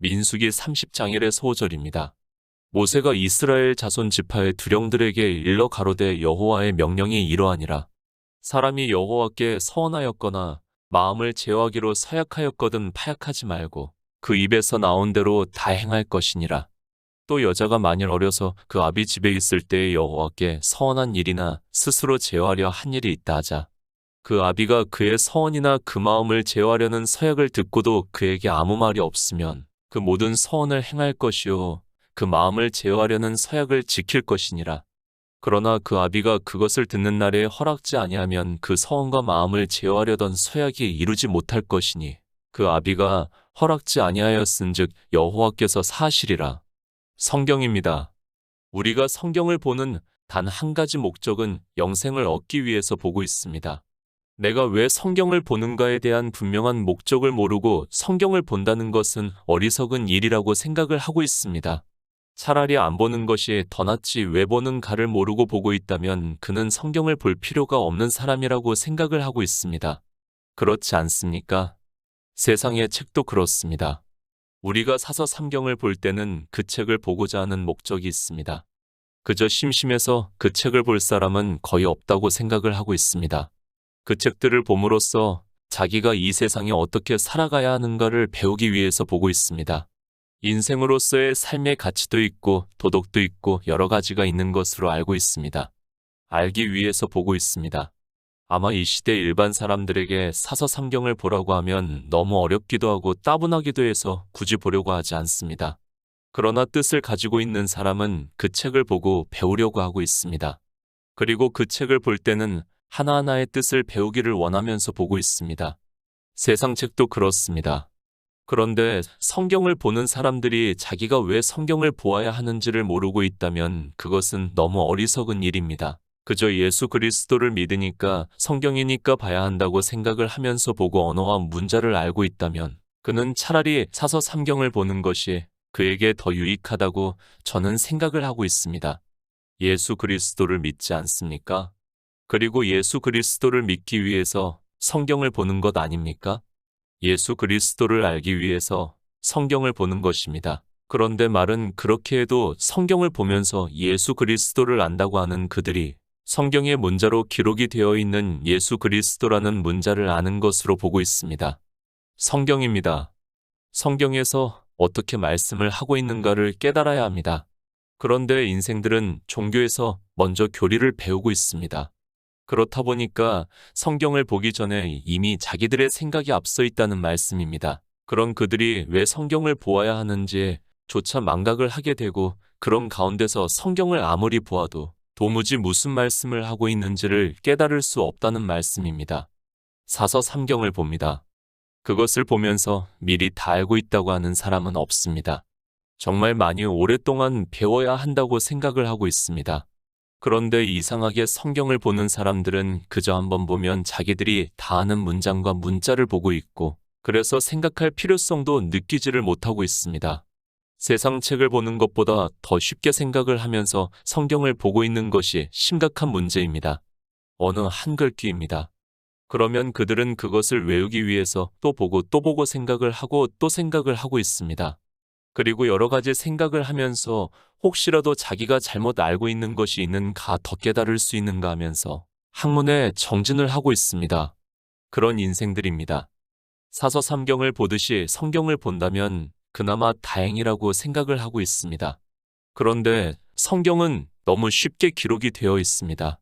민수기 30장일의 소절입니다. 모세가 이스라엘 자손 지파의 두령들에게 일러 가로되 여호와의 명령이 이러하니라. 사람이 여호와께 서원하였거나 마음을 제어하기로 서약하였거든 파약하지 말고 그 입에서 나온 대로 다 행할 것이니라. 또 여자가 만일 어려서 그 아비 집에 있을 때에 여호와께 서원한 일이나 스스로 제어하려 한 일이 있다 하자. 그 아비가 그의 서원이나 그 마음을 제어하려는 서약을 듣고도 그에게 아무 말이 없으면 그 모든 서원을 행할 것이요 그 마음을 제어하려는 서약을 지킬 것이니라. 그러나 그 아비가 그것을 듣는 날에 허락지 아니하면 그 서원과 마음을 제어하려던 서약이 이루지 못할 것이니 그 아비가 허락지 아니하였은즉 여호와께서 사실이라. 성경입니다. 우리가 성경을 보는 단 한 가지 목적은 영생을 얻기 위해서 보고 있습니다. 내가 왜 성경을 보는가에 대한 분명한 목적을 모르고 성경을 본다는 것은 어리석은 일이라고 생각을 하고 있습니다. 차라리 안 보는 것이 더 낫지 왜 보는가를 모르고 보고 있다면 그는 성경을 볼 필요가 없는 사람이라고 생각을 하고 있습니다. 그렇지 않습니까? 세상의 책도 그렇습니다. 우리가 사서 삼경을 볼 때는 그 책을 보고자 하는 목적이 있습니다. 그저 심심해서 그 책을 볼 사람은 거의 없다고 생각을 하고 있습니다. 그 책들을 봄으로써 자기가 이 세상에 어떻게 살아가야 하는가를 배우기 위해서 보고 있습니다. 인생으로서의 삶의 가치도 있고 도덕도 있고 여러 가지가 있는 것으로 알고 있습니다. 알기 위해서 보고 있습니다. 아마 이 시대 일반 사람들에게 사서 삼경을 보라고 하면 너무 어렵기도 하고 따분하기도 해서 굳이 보려고 하지 않습니다. 그러나 뜻을 가지고 있는 사람은 그 책을 보고 배우려고 하고 있습니다. 그리고 그 책을 볼 때는 하나하나의 뜻을 배우기를 원하면서 보고 있습니다. 세상 책도 그렇습니다. 그런데 성경을 보는 사람들이 자기가 왜 성경을 보아야 하는지를 모르고 있다면 그것은 너무 어리석은 일입니다. 그저 예수 그리스도를 믿으니까 성경이니까 봐야 한다고 생각을 하면서 보고 언어와 문자를 알고 있다면 그는 차라리 사서 삼경을 보는 것이 그에게 더 유익하다고 저는 생각을 하고 있습니다. 예수 그리스도를 믿지 않습니까? 그리고 예수 그리스도를 믿기 위해서 성경을 보는 것 아닙니까? 예수 그리스도를 알기 위해서 성경을 보는 것입니다. 그런데 말은 그렇게 해도 성경을 보면서 예수 그리스도를 안다고 하는 그들이 성경의 문자로 기록이 되어 있는 예수 그리스도라는 문자를 아는 것으로 보고 있습니다. 성경입니다. 성경에서 어떻게 말씀을 하고 있는가를 깨달아야 합니다. 그런데 인생들은 종교에서 먼저 교리를 배우고 있습니다. 그렇다 보니까 성경을 보기 전에 이미 자기들의 생각이 앞서 있다는 말씀입니다. 그런 그들이 왜 성경을 보아야 하는지 조차 망각을 하게 되고 그런 가운데서 성경을 아무리 보아도 도무지 무슨 말씀을 하고 있는지를 깨달을 수 없다는 말씀입니다. 사서 삼경을 봅니다. 그것을 보면서 미리 다 알고 있다고 하는 사람은 없습니다. 정말 많이 오랫동안 배워야 한다고 생각을 하고 있습니다. 그런데 이상하게 성경을 보는 사람들은 그저 한번 보면 자기들이 다 아는 문장과 문자를 보고 있고 그래서 생각할 필요성도 느끼지를 못하고 있습니다. 세상 책을 보는 것보다 더 쉽게 생각을 하면서 성경을 보고 있는 것이 심각한 문제입니다. 어느 한글귀입니다. 그러면 그들은 그것을 외우기 위해서 또 보고 또 보고 생각을 하고 또 생각을 하고 있습니다. 그리고 여러 가지 생각을 하면서 혹시라도 자기가 잘못 알고 있는 것이 있는가 더 깨달을 수 있는가 하면서 학문에 정진을 하고 있습니다. 그런 인생들입니다. 사서 삼경을 보듯이 성경을 본다면 그나마 다행이라고 생각을 하고 있습니다. 그런데 성경은 너무 쉽게 기록이 되어 있습니다.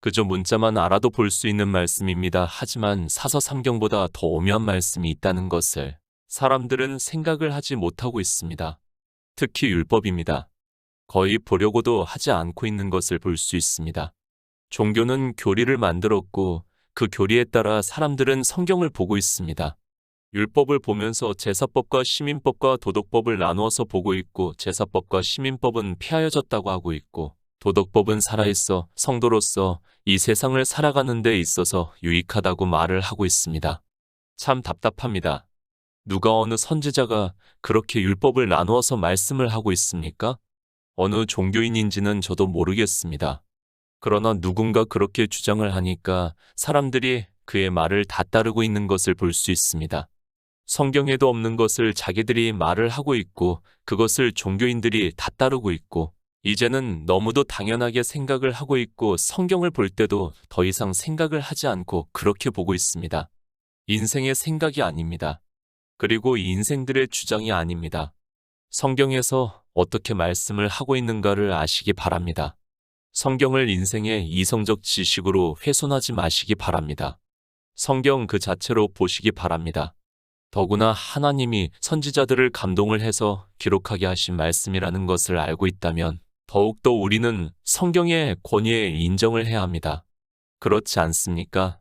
그저 문자만 알아도 볼 수 있는 말씀입니다. 하지만 사서 삼경보다 더 오묘한 말씀이 있다는 것을 사람들은 생각을 하지 못하고 있습니다. 특히 율법입니다. 거의 보려고도 하지 않고 있는 것을 볼 수 있습니다. 종교는 교리를 만들었고 그 교리에 따라 사람들은 성경을 보고 있습니다. 율법을 보면서 제사법과 시민법과 도덕법을 나누어서 보고 있고 제사법과 시민법은 폐하여졌다고 하고 있고 도덕법은 살아있어 성도로서 이 세상을 살아가는 데 있어서 유익하다고 말을 하고 있습니다. 참 답답합니다. 누가 어느 선지자가 그렇게 율법을 나누어서 말씀을 하고 있습니까? 어느 종교인인지는 저도 모르겠습니다. 그러나 누군가 그렇게 주장을 하니까 사람들이 그의 말을 다 따르고 있는 것을 볼 수 있습니다. 성경에도 없는 것을 자기들이 말을 하고 있고 그것을 종교인들이 다 따르고 있고 이제는 너무도 당연하게 생각을 하고 있고 성경을 볼 때도 더 이상 생각을 하지 않고 그렇게 보고 있습니다. 인생의 생각이 아닙니다. 그리고 이 인생들의 주장이 아닙니다. 성경에서 어떻게 말씀을 하고 있는가를 아시기 바랍니다. 성경을 인생의 이성적 지식으로 훼손하지 마시기 바랍니다. 성경 그 자체로 보시기 바랍니다. 더구나 하나님이 선지자들을 감동을 해서 기록하게 하신 말씀이라는 것을 알고 있다면 더욱더 우리는 성경의 권위에 인정을 해야 합니다. 그렇지 않습니까?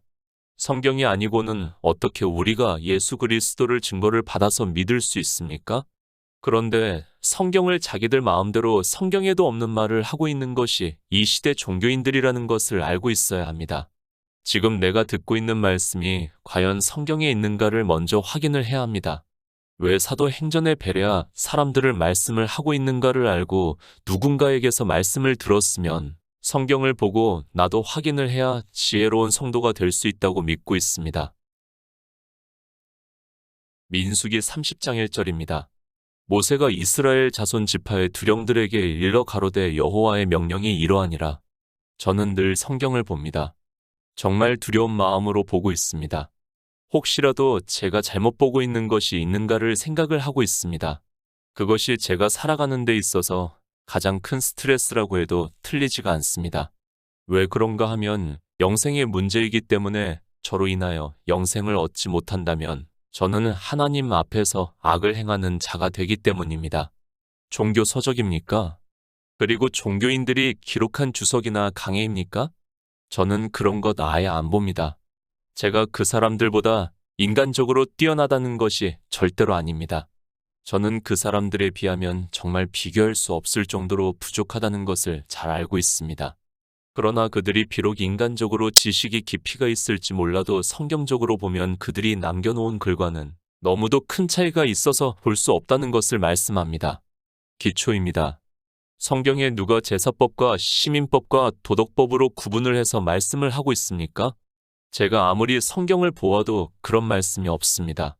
성경이 아니고는 어떻게 우리가 예수 그리스도를 증거를 받아서 믿을 수 있습니까? 그런데 성경을 자기들 마음대로 성경에도 없는 말을 하고 있는 것이 이 시대 종교인들이라는 것을 알고 있어야 합니다. 지금 내가 듣고 있는 말씀이 과연 성경에 있는가를 먼저 확인을 해야 합니다. 왜 사도 행전의 베레아 사람들을 말씀을 하고 있는가를 알고 누군가에게서 말씀을 들었으면 성경을 보고 나도 확인을 해야 지혜로운 성도가 될 수 있다고 믿고 있습니다. 민수기 30장 1절입니다. 모세가 이스라엘 자손 지파의 두령들에게 일러 가로되 여호와의 명령이 이러하니라. 저는 늘 성경을 봅니다. 정말 두려운 마음으로 보고 있습니다. 혹시라도 제가 잘못 보고 있는 것이 있는가를 생각을 하고 있습니다. 그것이 제가 살아가는 데 있어서 가장 큰 스트레스라고 해도 틀리지가 않습니다. 왜 그런가 하면 영생의 문제이기 때문에 저로 인하여 영생을 얻지 못한다면 저는 하나님 앞에서 악을 행하는 자가 되기 때문입니다. 종교 서적입니까? 그리고 종교인들이 기록한 주석이나 강해입니까? 저는 그런 것 아예 안 봅니다. 제가 그 사람들보다 인간적으로 뛰어나다는 것이 절대로 아닙니다. 저는 그 사람들에 비하면 정말 비교할 수 없을 정도로 부족하다는 것을 잘 알고 있습니다. 그러나 그들이 비록 인간적으로 지식이 깊이가 있을지 몰라도 성경적으로 보면 그들이 남겨놓은 글과는 너무도 큰 차이가 있어서 볼 수 없다는 것을 말씀합니다. 기초입니다. 성경에 누가 제사법과 시민법과 도덕법으로 구분을 해서 말씀을 하고 있습니까? 제가 아무리 성경을 보아도 그런 말씀이 없습니다.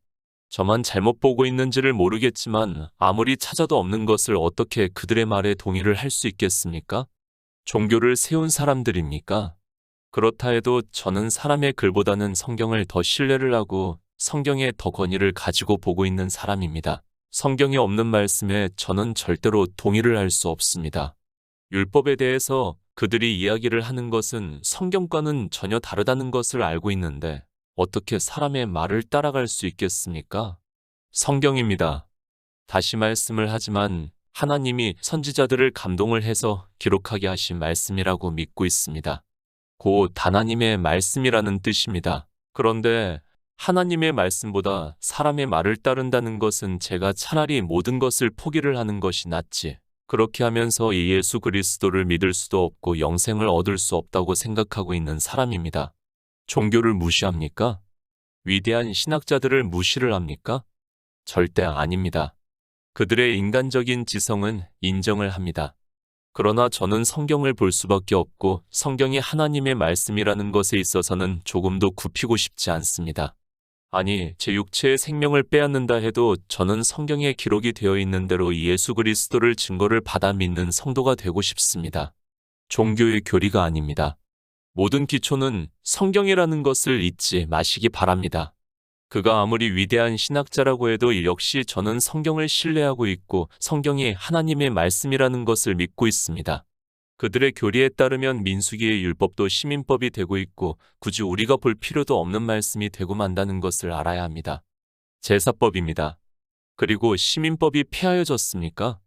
저만 잘못 보고 있는지를 모르겠지만 아무리 찾아도 없는 것을 어떻게 그들의 말에 동의를 할 수 있겠습니까? 종교를 세운 사람들입니까? 그렇다 해도 저는 사람의 글보다는 성경을 더 신뢰를 하고 성경에 더 권위를 가지고 보고 있는 사람입니다. 성경에 없는 말씀에 저는 절대로 동의를 할 수 없습니다. 율법에 대해서 그들이 이야기를 하는 것은 성경과는 전혀 다르다는 것을 알고 있는데 어떻게 사람의 말을 따라갈 수 있겠습니까? 성경입니다. 다시 말씀을 하지만 하나님이 선지자들을 감동을 해서 기록하게 하신 말씀이라고 믿고 있습니다. 곧 하나님의 말씀이라는 뜻입니다. 그런데 하나님의 말씀보다 사람의 말을 따른다는 것은 제가 차라리 모든 것을 포기를 하는 것이 낫지. 그렇게 하면서 이 예수 그리스도를 믿을 수도 없고 영생을 얻을 수 없다고 생각하고 있는 사람입니다. 종교를 무시합니까? 위대한 신학자들을 무시를 합니까? 절대 아닙니다. 그들의 인간적인 지성은 인정을 합니다. 그러나 저는 성경을 볼 수밖에 없고 성경이 하나님의 말씀이라는 것에 있어서는 조금도 굽히고 싶지 않습니다. 아니, 제 육체의 생명을 빼앗는다 해도 저는 성경에 기록이 되어 있는 대로 예수 그리스도를 증거를 받아 믿는 성도가 되고 싶습니다. 종교의 교리가 아닙니다. 모든 기초는 성경이라는 것을 잊지 마시기 바랍니다. 그가 아무리 위대한 신학자라고 해도 역시 저는 성경을 신뢰하고 있고 성경이 하나님의 말씀이라는 것을 믿고 있습니다. 그들의 교리에 따르면 민수기의 율법도 시민법이 되고 있고 굳이 우리가 볼 필요도 없는 말씀이 되고 만다는 것을 알아야 합니다. 제사법입니다. 그리고 시민법이 폐하여졌습니까?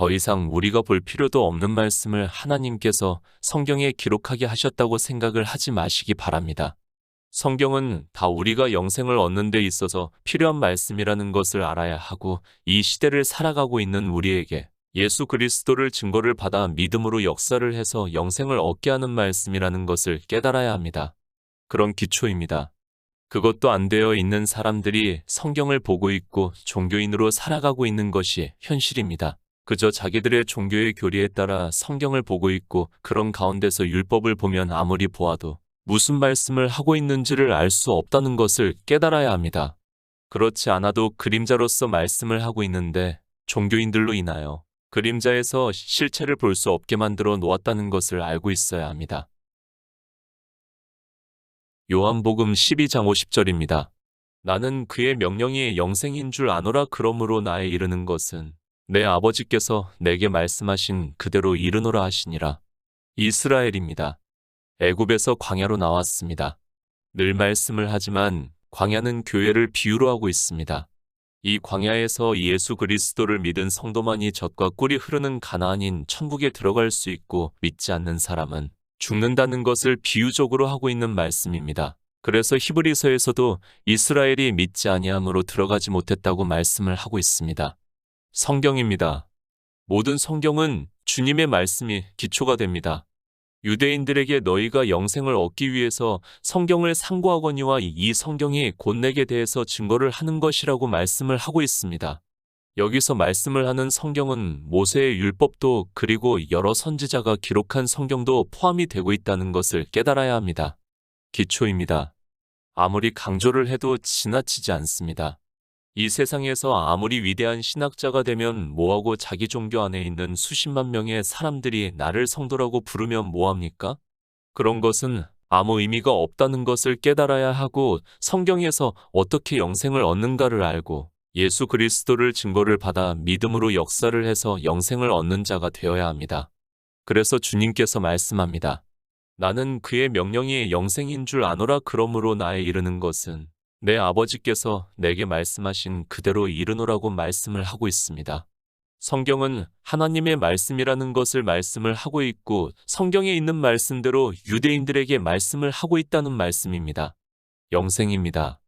더 이상 우리가 볼 필요도 없는 말씀을 하나님께서 성경에 기록하게 하셨다고 생각을 하지 마시기 바랍니다. 성경은 다 우리가 영생을 얻는 데 있어서 필요한 말씀이라는 것을 알아야 하고 이 시대를 살아가고 있는 우리에게 예수 그리스도를 증거를 받아 믿음으로 역사를 해서 영생을 얻게 하는 말씀이라는 것을 깨달아야 합니다. 그런 기초입니다. 그것도 안 되어 있는 사람들이 성경을 보고 있고 종교인으로 살아가고 있는 것이 현실입니다. 그저 자기들의 종교의 교리에 따라 성경을 보고 있고 그런 가운데서 율법을 보면 아무리 보아도 무슨 말씀을 하고 있는지를 알 수 없다는 것을 깨달아야 합니다. 그렇지 않아도 그림자로서 말씀을 하고 있는데 종교인들로 인하여 그림자에서 실체를 볼 수 없게 만들어 놓았다는 것을 알고 있어야 합니다. 요한복음 12장 50절입니다. 나는 그의 명령이 영생인 줄 아노라 그러므로 나에 이르는 것은 내 아버지께서 내게 말씀하신 그대로 이르노라 하시니라. 이스라엘입니다. 애굽에서 광야로 나왔습니다. 늘 말씀을 하지만 광야는 교회를 비유로 하고 있습니다. 이 광야에서 예수 그리스도를 믿은 성도만이 젖과 꿀이 흐르는 가나안인 천국에 들어갈 수 있고 믿지 않는 사람은 죽는다는 것을 비유적으로 하고 있는 말씀입니다. 그래서 히브리서에서도 이스라엘이 믿지 아니함으로 들어가지 못했다고 말씀을 하고 있습니다. 성경입니다. 모든 성경은 주님의 말씀이 기초가 됩니다. 유대인들에게 너희가 영생을 얻기 위해서 성경을 상고하거니와 이 성경이 곧 내게 대해서 증거를 하는 것이라고 말씀을 하고 있습니다. 여기서 말씀을 하는 성경은 모세의 율법도 그리고 여러 선지자가 기록한 성경도 포함이 되고 있다는 것을 깨달아야 합니다. 기초입니다. 아무리 강조를 해도 지나치지 않습니다. 이 세상에서 아무리 위대한 신학자가 되면 뭐하고 자기 종교 안에 있는 수십만 명의 사람들이 나를 성도라고 부르면 뭐합니까? 그런 것은 아무 의미가 없다는 것을 깨달아야 하고 성경에서 어떻게 영생을 얻는가를 알고 예수 그리스도를 증거를 받아 믿음으로 역사를 해서 영생을 얻는 자가 되어야 합니다. 그래서 주님께서 말씀합니다. 나는 그의 명령이 영생인 줄 아노라 그러므로 나에 이르는 것은 내 아버지께서 내게 말씀하신 그대로 이르노라고 말씀을 하고 있습니다. 성경은 하나님의 말씀이라는 것을 말씀을 하고 있고 성경에 있는 말씀대로 유대인들에게 말씀을 하고 있다는 말씀입니다. 영생입니다.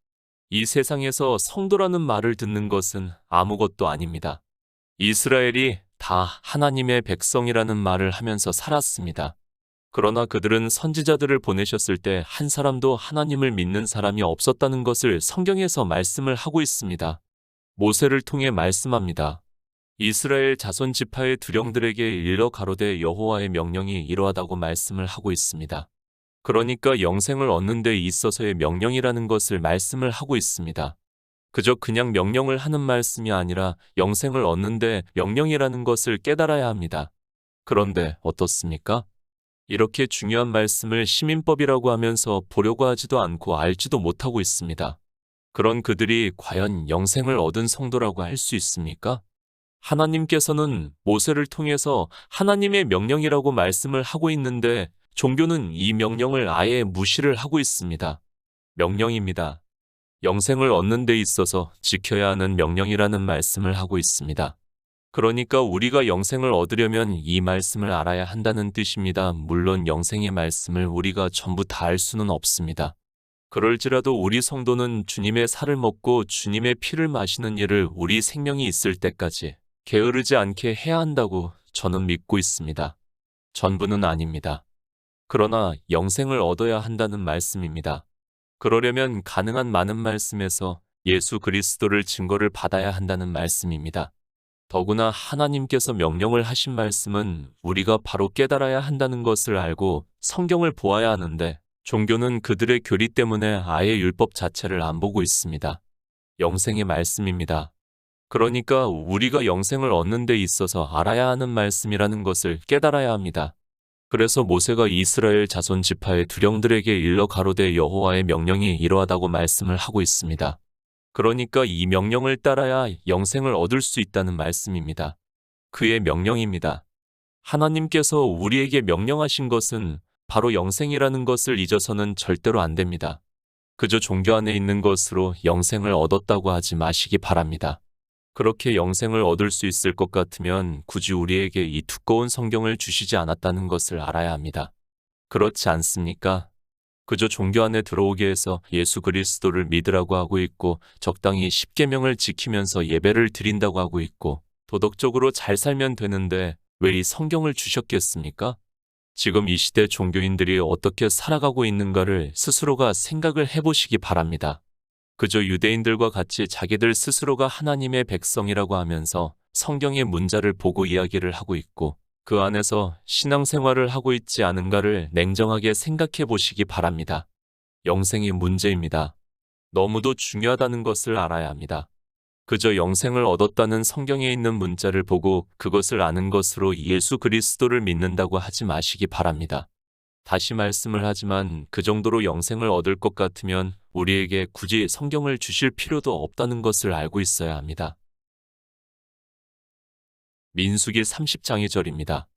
이 세상에서 성도라는 말을 듣는 것은 아무것도 아닙니다. 이스라엘이 다 하나님의 백성이라는 말을 하면서 살았습니다. 그러나 그들은 선지자들을 보내셨을 때 한 사람도 하나님을 믿는 사람이 없었다는 것을 성경에서 말씀을 하고 있습니다. 모세를 통해 말씀합니다. 이스라엘 자손 지파의 두령들에게 일러 가로되 여호와의 명령이 이러하다고 말씀을 하고 있습니다. 그러니까 영생을 얻는 데 있어서의 명령이라는 것을 말씀을 하고 있습니다. 그저 그냥 명령을 하는 말씀이 아니라 영생을 얻는 데 명령이라는 것을 깨달아야 합니다. 그런데 어떻습니까? 이렇게 중요한 말씀을 시민법이라고 하면서 보려고 하지도 않고 알지도 못하고 있습니다. 그런 그들이 과연 영생을 얻은 성도라고 할 수 있습니까? 하나님께서는 모세를 통해서 하나님의 명령이라고 말씀을 하고 있는데 종교는 이 명령을 아예 무시를 하고 있습니다. 명령입니다. 영생을 얻는 데 있어서 지켜야 하는 명령이라는 말씀을 하고 있습니다. 그러니까 우리가 영생을 얻으려면 이 말씀을 알아야 한다는 뜻입니다. 물론 영생의 말씀을 우리가 전부 다 알 수는 없습니다. 그럴지라도 우리 성도는 주님의 살을 먹고 주님의 피를 마시는 일을 우리 생명이 있을 때까지 게으르지 않게 해야 한다고 저는 믿고 있습니다. 전부는 아닙니다. 그러나 영생을 얻어야 한다는 말씀입니다. 그러려면 가능한 많은 말씀에서 예수 그리스도를 증거를 받아야 한다는 말씀입니다. 더구나 하나님께서 명령을 하신 말씀은 우리가 바로 깨달아야 한다는 것을 알고 성경을 보아야 하는데 종교는 그들의 교리 때문에 아예 율법 자체를 안 보고 있습니다. 영생의 말씀입니다. 그러니까 우리가 영생을 얻는 데 있어서 알아야 하는 말씀이라는 것을 깨달아야 합니다. 그래서 모세가 이스라엘 자손 지파의 두령들에게 일러 가로되 여호와의 명령이 이러하다고 말씀을 하고 있습니다. 그러니까 이 명령을 따라야 영생을 얻을 수 있다는 말씀입니다. 그의 명령입니다. 하나님께서 우리에게 명령하신 것은 바로 영생이라는 것을 잊어서는 절대로 안 됩니다. 그저 종교 안에 있는 것으로 영생을 얻었다고 하지 마시기 바랍니다. 그렇게 영생을 얻을 수 있을 것 같으면 굳이 우리에게 이 두꺼운 성경을 주시지 않았다는 것을 알아야 합니다. 그렇지 않습니까? 그저 종교 안에 들어오게 해서 예수 그리스도를 믿으라고 하고 있고 적당히 십계명을 지키면서 예배를 드린다고 하고 있고 도덕적으로 잘 살면 되는데 왜 이 성경을 주셨겠습니까? 지금 이 시대 종교인들이 어떻게 살아가고 있는가를 스스로가 생각을 해보시기 바랍니다. 그저 유대인들과 같이 자기들 스스로가 하나님의 백성이라고 하면서 성경의 문자를 보고 이야기를 하고 있고 그 안에서 신앙생활을 하고 있지 않은가를 냉정하게 생각해 보시기 바랍니다. 영생이 문제입니다. 너무도 중요하다는 것을 알아야 합니다. 그저 영생을 얻었다는 성경에 있는 문자를 보고 그것을 아는 것으로 예수 그리스도를 믿는다고 하지 마시기 바랍니다. 다시 말씀을 하지만 그 정도로 영생을 얻을 것 같으면 우리에게 굳이 성경을 주실 필요도 없다는 것을 알고 있어야 합니다. 민수기 30장의 절입니다.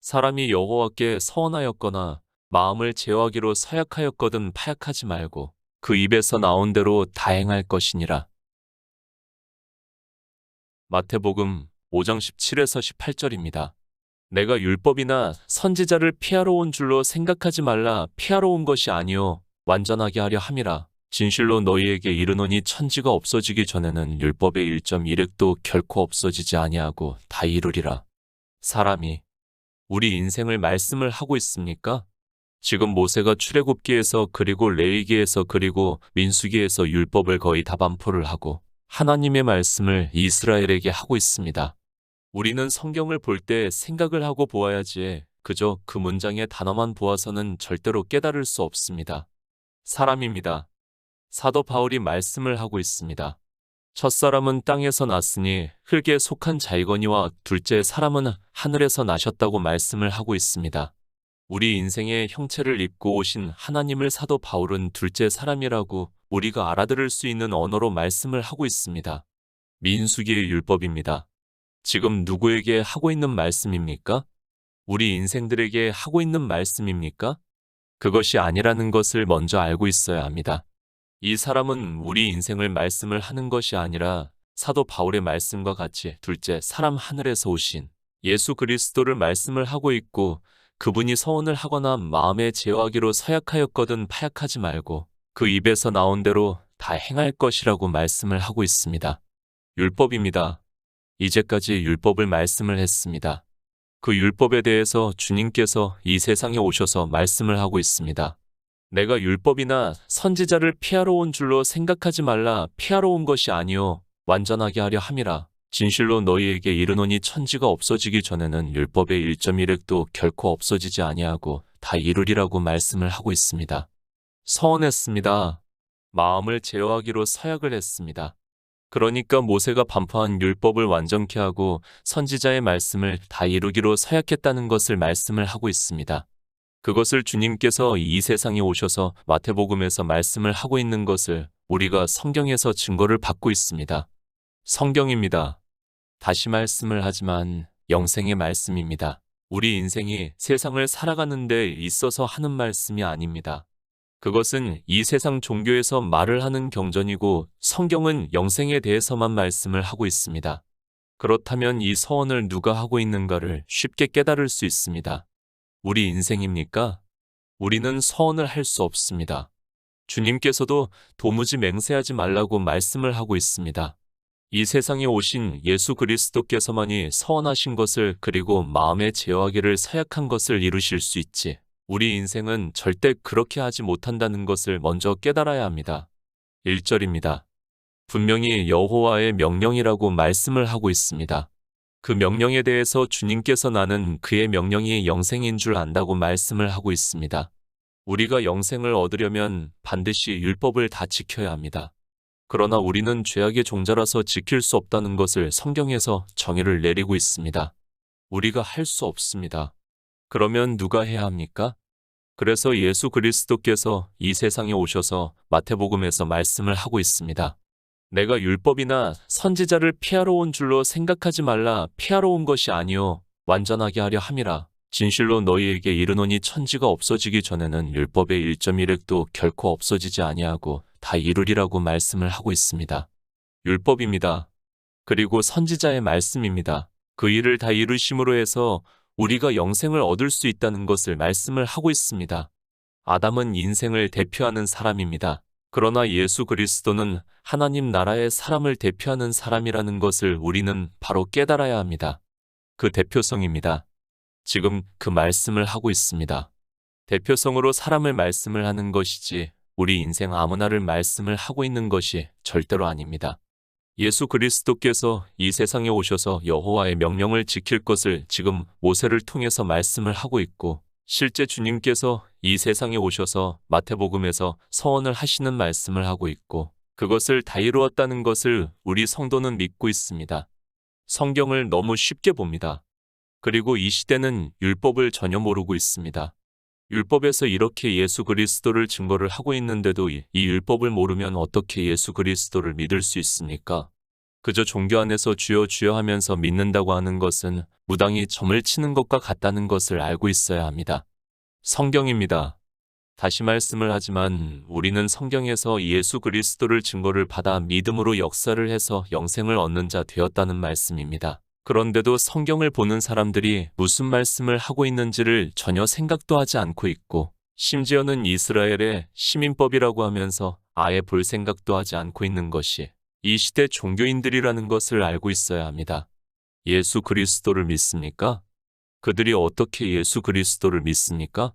사람이 여호와께 서원하였거나 마음을 제어하기로 서약하였거든 파약하지 말고 그 입에서 나온 대로 다행할 것이니라. 마태복음 5장 17에서 18절입니다. 내가 율법이나 선지자를 피하러 온 줄로 생각하지 말라 피하러 온 것이 아니요 완전하게 하려 함이라. 진실로 너희에게 이르노니 천지가 없어지기 전에는 율법의 1.1획도 결코 없어지지 아니하고 다 이루리라. 사람이 우리 인생을 말씀을 하고 있습니까? 지금 모세가 출애굽기에서 그리고 레위기에서 그리고 민수기에서 율법을 거의 다 반포를 하고 하나님의 말씀을 이스라엘에게 하고 있습니다. 우리는 성경을 볼 때 생각을 하고 보아야지 그저 그 문장의 단어만 보아서는 절대로 깨달을 수 없습니다. 사람입니다. 사도 바울이 말씀을 하고 있습니다. 첫사람은 땅에서 났으니 흙에 속한 자이거니와 둘째 사람은 하늘에서 나셨다고 말씀을 하고 있습니다. 우리 인생의 형체를 입고 오신 하나님을 사도 바울은 둘째 사람이라고 우리가 알아들을 수 있는 언어로 말씀을 하고 있습니다. 민수기의 율법입니다. 지금 누구에게 하고 있는 말씀입니까? 우리 인생들에게 하고 있는 말씀입니까? 그것이 아니라는 것을 먼저 알고 있어야 합니다. 이 사람은 우리 인생을 말씀을 하는 것이 아니라 사도 바울의 말씀과 같이 둘째 사람 하늘에서 오신 예수 그리스도를 말씀을 하고 있고 그분이 서원을 하거나 마음에 제어하기로 서약하였거든 파약하지 말고 그 입에서 나온 대로 다 행할 것이라고 말씀을 하고 있습니다. 율법입니다. 이제까지 율법을 말씀을 했습니다. 그 율법에 대해서 주님께서 이 세상에 오셔서 말씀을 하고 있습니다. 내가 율법이나 선지자를 피하러 온 줄로 생각하지 말라 피하러 온 것이 아니요 완전하게 하려 함이라. 진실로 너희에게 이르노니 천지가 없어지기 전에는 율법의 1.1획도 결코 없어지지 아니하고 다 이루리라고 말씀을 하고 있습니다. 서원했습니다. 마음을 제어하기로 서약을 했습니다. 그러니까 모세가 반포한 율법을 완전케 하고 선지자의 말씀을 다 이루기로 서약했다는 것을 말씀을 하고 있습니다. 그것을 주님께서 이 세상에 오셔서 마태복음에서 말씀을 하고 있는 것을 우리가 성경에서 증거를 받고 있습니다. 성경입니다. 다시 말씀을 하지만 영생의 말씀입니다. 우리 인생이 세상을 살아가는 데 있어서 하는 말씀이 아닙니다. 그것은 이 세상 종교에서 말을 하는 경전이고 성경은 영생에 대해서만 말씀을 하고 있습니다. 그렇다면 이 서원을 누가 하고 있는가를 쉽게 깨달을 수 있습니다. 우리 인생입니까? 우리는 서원을 할 수 없습니다. 주님께서도 도무지 맹세하지 말라고 말씀을 하고 있습니다. 이 세상에 오신 예수 그리스도께서만이 서원하신 것을 그리고 마음에 제어하기를 서약한 것을 이루실 수 있지. 우리 인생은 절대 그렇게 하지 못한다는 것을 먼저 깨달아야 합니다. 1절입니다. 분명히 여호와의 명령이라고 말씀을 하고 있습니다. 그 명령에 대해서 주님께서 나는 그의 명령이 영생인 줄 안다고 말씀을 하고 있습니다. 우리가 영생을 얻으려면 반드시 율법을 다 지켜야 합니다. 그러나 우리는 죄악의 종자라서 지킬 수 없다는 것을 성경에서 정의를 내리고 있습니다. 우리가 할 수 없습니다. 그러면 누가 해야 합니까? 그래서 예수 그리스도께서 이 세상에 오셔서 마태복음에서 말씀을 하고 있습니다. 내가 율법이나 선지자를 피하러 온 줄로 생각하지 말라 피하러 온 것이 아니요 완전하게 하려 함이라. 진실로 너희에게 이르노니 천지가 없어지기 전에는 율법의 1.1획도 결코 없어지지 아니하고 다 이루리라고 말씀을 하고 있습니다. 율법입니다. 그리고 선지자의 말씀입니다. 그 일을 다 이루심으로 해서 우리가 영생을 얻을 수 있다는 것을 말씀을 하고 있습니다. 아담은 인생을 대표하는 사람입니다. 그러나 예수 그리스도는 하나님 나라의 사람을 대표하는 사람이라는 것을 우리는 바로 깨달아야 합니다. 그 대표성입니다. 지금 그 말씀을 하고 있습니다. 대표성으로 사람을 말씀을 하는 것이지 우리 인생 아무나를 말씀을 하고 있는 것이 절대로 아닙니다. 예수 그리스도께서 이 세상에 오셔서 여호와의 명령을 지킬 것을 지금 모세를 통해서 말씀을 하고 있고 실제 주님께서 이 세상에 오셔서 마태복음에서 서원을 하시는 말씀을 하고 있고 그것을 다 이루었다는 것을 우리 성도는 믿고 있습니다. 성경을 너무 쉽게 봅니다. 그리고 이 시대는 율법을 전혀 모르고 있습니다. 율법에서 이렇게 예수 그리스도를 증거를 하고 있는데도 이이 율법을 모르면 어떻게 예수 그리스도를 믿을 수 있습니까? 그저 종교 안에서 주여 주여 하면서 믿는다고 하는 것은 무당이 점을 치는 것과 같다는 것을 알고 있어야 합니다. 성경입니다. 다시 말씀을 하지만 우리는 성경에서 예수 그리스도를 증거를 받아 믿음으로 역사를 해서 영생을 얻는 자 되었다는 말씀입니다. 그런데도 성경을 보는 사람들이 무슨 말씀을 하고 있는지를 전혀 생각도 하지 않고 있고 심지어는 이스라엘의 시민법이라고 하면서 아예 볼 생각도 하지 않고 있는 것이 이 시대 종교인들이라는 것을 알고 있어야 합니다. 예수 그리스도를 믿습니까? 그들이 어떻게 예수 그리스도를 믿습니까?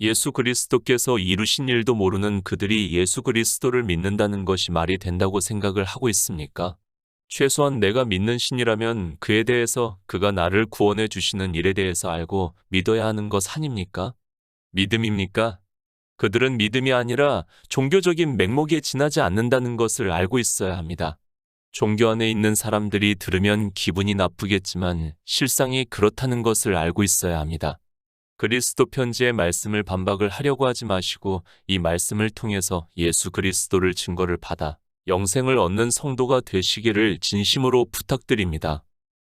예수 그리스도께서 이루신 일도 모르는 그들이 예수 그리스도를 믿는다는 것이 말이 된다고 생각을 하고 있습니까? 최소한 내가 믿는 신이라면 그에 대해서 그가 나를 구원해 주시는 일에 대해서 알고 믿어야 하는 것 아닙니까? 믿음입니까? 그들은 믿음이 아니라 종교적인 맹목에 지나지 않는다는 것을 알고 있어야 합니다. 종교 안에 있는 사람들이 들으면 기분이 나쁘겠지만 실상이 그렇다는 것을 알고 있어야 합니다. 그리스도 편지의 말씀을 반박을 하려고 하지 마시고 이 말씀을 통해서 예수 그리스도를 증거를 받아 영생을 얻는 성도가 되시기를 진심으로 부탁드립니다.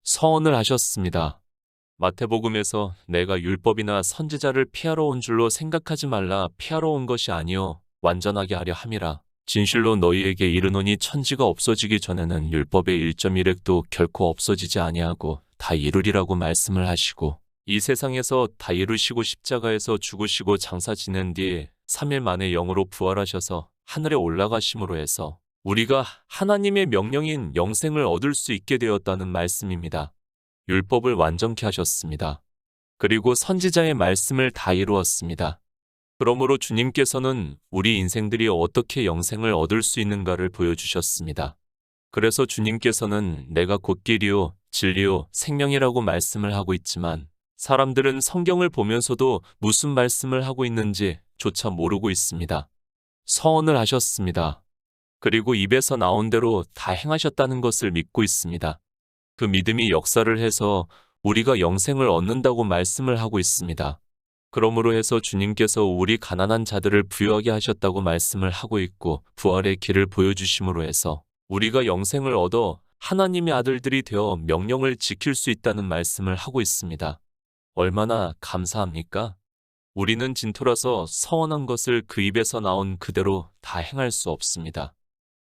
서원을 하셨습니다. 마태복음에서 내가 율법이나 선지자를 피하러 온 줄로 생각하지 말라 피하러 온 것이 아니요 완전하게 하려 함이라. 진실로 너희에게 이르노니 천지가 없어지기 전에는 율법의 1.1획도 결코 없어지지 아니하고 다 이루리라고 말씀을 하시고 이 세상에서 다 이루시고 십자가에서 죽으시고 장사 지낸 뒤에 3일 만에 영으로 부활하셔서 하늘에 올라가심으로 해서 우리가 하나님의 명령인 영생을 얻을 수 있게 되었다는 말씀입니다. 율법을 완전케 하셨습니다. 그리고 선지자의 말씀을 다 이루었습니다. 그러므로 주님께서는 우리 인생들이 어떻게 영생을 얻을 수 있는가를 보여주셨습니다. 그래서 주님께서는 내가 곧 길이요, 진리요, 생명이라고 말씀을 하고 있지만 사람들은 성경을 보면서도 무슨 말씀을 하고 있는지 조차 모르고 있습니다. 서원을 하셨습니다. 그리고 입에서 나온 대로 다 행하셨다는 것을 믿고 있습니다. 그 믿음이 역사를 해서 우리가 영생을 얻는다고 말씀을 하고 있습니다. 그러므로 해서 주님께서 우리 가난한 자들을 부유하게 하셨다고 말씀을 하고 있고 부활의 길을 보여주심으로 해서 우리가 영생을 얻어 하나님의 아들들이 되어 명령을 지킬 수 있다는 말씀을 하고 있습니다. 얼마나 감사합니까? 우리는 진토라서 서원한 것을 그 입에서 나온 그대로 다 행할 수 없습니다.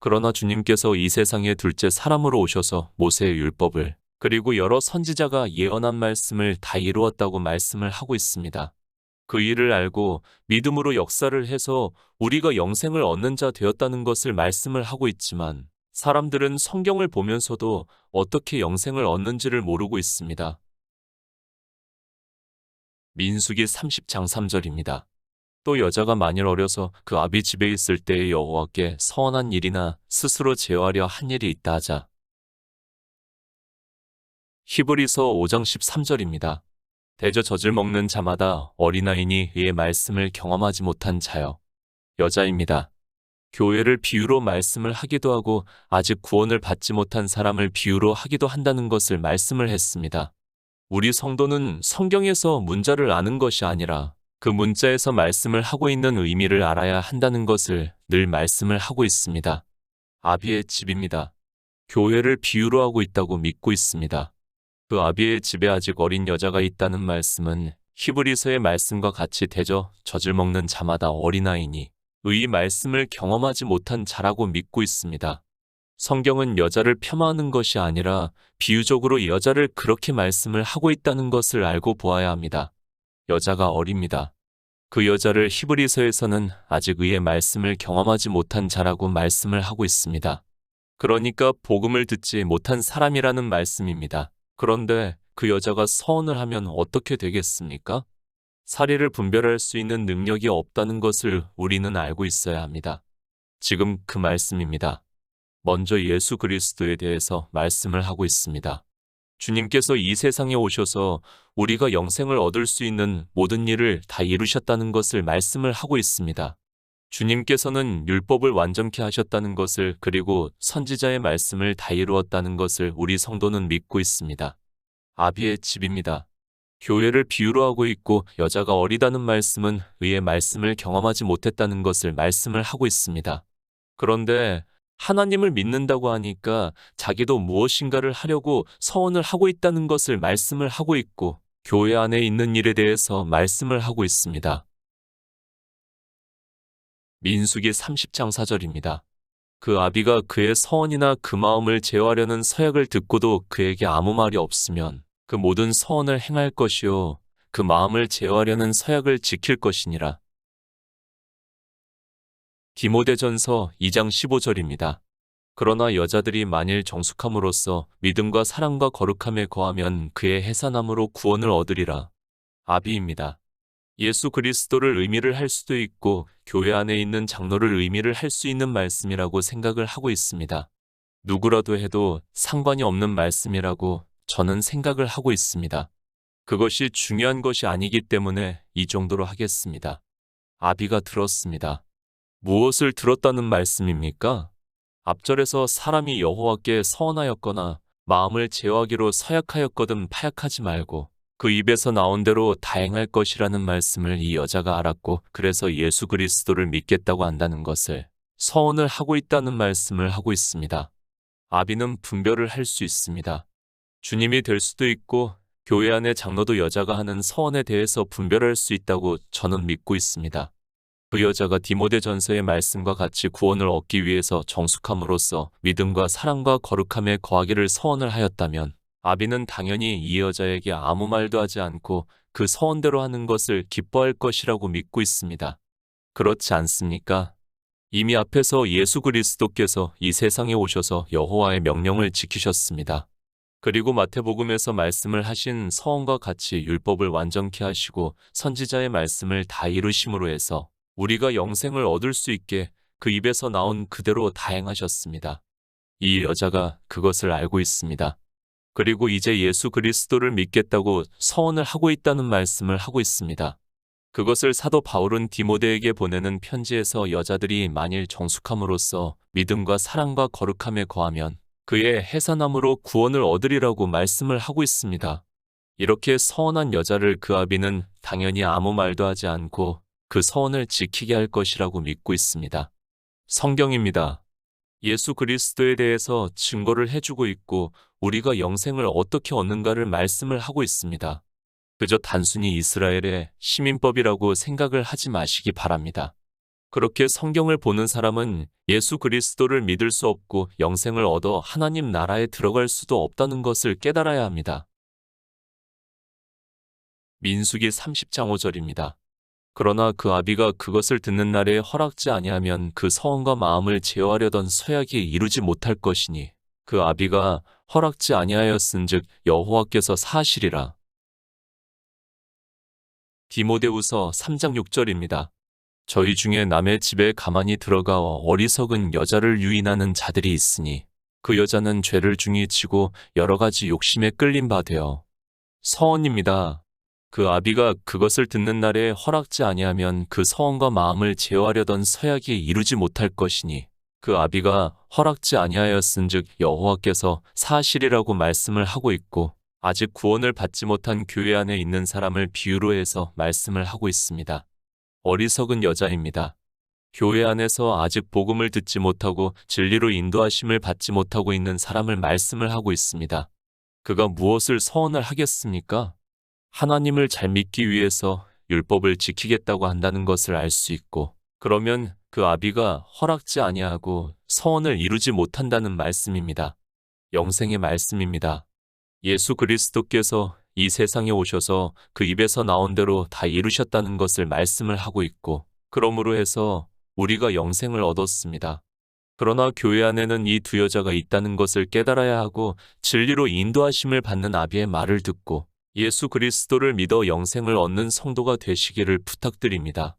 그러나 주님께서 이 세상에 둘째 사람으로 오셔서 모세의 율법을 그리고 여러 선지자가 예언한 말씀을 다 이루었다고 말씀을 하고 있습니다. 그 일을 알고 믿음으로 역사를 해서 우리가 영생을 얻는 자 되었다는 것을 말씀을 하고 있지만 사람들은 성경을 보면서도 어떻게 영생을 얻는지를 모르고 있습니다. 민수기 30장 3절입니다. 또 여자가 만일 어려서 그 아비 집에 있을 때에 여호와께 서원한 일이나 스스로 제어하려 한 일이 있다 하자. 히브리서 5장 13절입니다. 대저 젖을 먹는 자마다 어린아이니 이의 말씀을 경험하지 못한 자여. 여자입니다. 교회를 비유로 말씀을 하기도 하고 아직 구원을 받지 못한 사람을 비유로 하기도 한다는 것을 말씀을 했습니다. 우리 성도는 성경에서 문자를 아는 것이 아니라 그 문자에서 말씀을 하고 있는 의미를 알아야 한다는 것을 늘 말씀을 하고 있습니다. 아비의 집입니다. 교회를 비유로 하고 있다고 믿고 있습니다. 그 아비의 집에 아직 어린 여자가 있다는 말씀은 히브리서의 말씀과 같이 대저 젖을 먹는 자마다 어린아이니 의 말씀을 경험하지 못한 자라고 믿고 있습니다. 성경은 여자를 폄하하는 것이 아니라 비유적으로 여자를 그렇게 말씀을 하고 있다는 것을 알고 보아야 합니다. 여자가 어립니다. 그 여자를 히브리서에서는 아직 의의 말씀을 경험하지 못한 자라고 말씀을 하고 있습니다. 그러니까 복음을 듣지 못한 사람이라는 말씀입니다. 그런데 그 여자가 서원을 하면 어떻게 되겠습니까? 사리를 분별할 수 있는 능력이 없다는 것을 우리는 알고 있어야 합니다. 지금 그 말씀입니다. 먼저 예수 그리스도에 대해서 말씀을 하고 있습니다. 주님께서 이 세상에 오셔서 우리가 영생을 얻을 수 있는 모든 일을 다 이루셨다는 것을 말씀을 하고 있습니다. 주님께서는 율법을 완전케 하셨다는 것을 그리고 선지자의 말씀을 다 이루었다는 것을 우리 성도는 믿고 있습니다. 아비의 집입니다. 교회를 비유로 하고 있고 여자가 어리다는 말씀은 의의 말씀을 경험하지 못했다는 것을 말씀을 하고 있습니다. 그런데 하나님을 믿는다고 하니까 자기도 무엇인가를 하려고 서원을 하고 있다는 것을 말씀을 하고 있고 교회 안에 있는 일에 대해서 말씀을 하고 있습니다. 민수기 30장 4절입니다. 그 아비가 그의 서원이나 그 마음을 제어하려는 서약을 듣고도 그에게 아무 말이 없으면 그 모든 서원을 행할 것이요 그 마음을 제어하려는 서약을 지킬 것이니라. 디모데전서 2장 15절입니다. 그러나 여자들이 만일 정숙함으로써 믿음과 사랑과 거룩함에 거하면 그의 해산함으로 구원을 얻으리라. 아비입니다. 예수 그리스도를 의미를 할 수도 있고 교회 안에 있는 장로를 의미를 할 수 있는 말씀이라고 생각을 하고 있습니다. 누구라도 해도 상관이 없는 말씀이라고 저는 생각을 하고 있습니다. 그것이 중요한 것이 아니기 때문에 이 정도로 하겠습니다. 아비가 들었습니다. 무엇을 들었다는 말씀입니까? 앞절에서 사람이 여호와께 서원하였거나 마음을 제어하기로 서약하였거든 파약하지 말고 그 입에서 나온 대로 다행할 것이라는 말씀을 이 여자가 알았고 그래서 예수 그리스도를 믿겠다고 한다는 것을 서원을 하고 있다는 말씀을 하고 있습니다. 아비는 분별을 할 수 있습니다. 주님이 될 수도 있고 교회 안의 장로도 여자가 하는 서원에 대해서 분별할 수 있다고 저는 믿고 있습니다. 그 여자가 디모데 전서의 말씀과 같이 구원을 얻기 위해서 정숙함으로써 믿음과 사랑과 거룩함에 거하기를 서원을 하였다면 아비는 당연히 이 여자에게 아무 말도 하지 않고 그 서원대로 하는 것을 기뻐할 것이라고 믿고 있습니다. 그렇지 않습니까? 이미 앞에서 예수 그리스도께서 이 세상에 오셔서 여호와의 명령을 지키셨습니다. 그리고 마태복음에서 말씀을 하신 서원과 같이 율법을 완전케 하시고 선지자의 말씀을 다 이루심으로 해서 우리가 영생을 얻을 수 있게 그 입에서 나온 그대로 다행하셨습니다. 이 여자가 그것을 알고 있습니다. 그리고 이제 예수 그리스도를 믿겠다고 서원을 하고 있다는 말씀을 하고 있습니다. 그것을 사도 바울은 디모데에게 보내는 편지에서 여자들이 만일 정숙함으로써 믿음과 사랑과 거룩함에 거하면 그의 해산함으로 구원을 얻으리라고 말씀을 하고 있습니다. 이렇게 서원한 여자를 그 아비는 당연히 아무 말도 하지 않고 그 서원을 지키게 할 것이라고 믿고 있습니다. 성경입니다. 예수 그리스도에 대해서 증거를 해주고 있고 우리가 영생을 어떻게 얻는가를 말씀을 하고 있습니다. 그저 단순히 이스라엘의 시민법이라고 생각을 하지 마시기 바랍니다. 그렇게 성경을 보는 사람은 예수 그리스도를 믿을 수 없고 영생을 얻어 하나님 나라에 들어갈 수도 없다는 것을 깨달아야 합니다. 민수기 30장 5절입니다. 그러나 그 아비가 그것을 듣는 날에 허락지 아니하면 그 서원과 마음을 제어하려던 서약이 이루지 못할 것이니 그 아비가 허락지 아니하였은즉 여호와께서 사실이라. 디모데우서 3장 6절입니다. 저희 중에 남의 집에 가만히 들어가 어리석은 여자를 유인하는 자들이 있으니 그 여자는 죄를 중히 지고 여러 가지 욕심에 끌린 바 되어 서원입니다. 그 아비가 그것을 듣는 날에 허락지 아니하면 그 서원과 마음을 제어하려던 서약이 이루지 못할 것이니 그 아비가 허락지 아니하였은즉 여호와께서 사실이라고 말씀을 하고 있고 아직 구원을 받지 못한 교회 안에 있는 사람을 비유로 해서 말씀을 하고 있습니다. 어리석은 여자입니다. 교회 안에서 아직 복음을 듣지 못하고 진리로 인도하심을 받지 못하고 있는 사람을 말씀을 하고 있습니다. 그가 무엇을 서원을 하겠습니까? 하나님을 잘 믿기 위해서 율법을 지키겠다고 한다는 것을 알 수 있고 그러면 그 아비가 허락지 아니하고 서원을 이루지 못한다는 말씀입니다. 영생의 말씀입니다. 예수 그리스도께서 이 세상에 오셔서 그 입에서 나온 대로 다 이루셨다는 것을 말씀을 하고 있고 그러므로 해서 우리가 영생을 얻었습니다. 그러나 교회 안에는 이 두 여자가 있다는 것을 깨달아야 하고 진리로 인도하심을 받는 아비의 말을 듣고 예수 그리스도를 믿어 영생을 얻는 성도가 되시기를 부탁드립니다.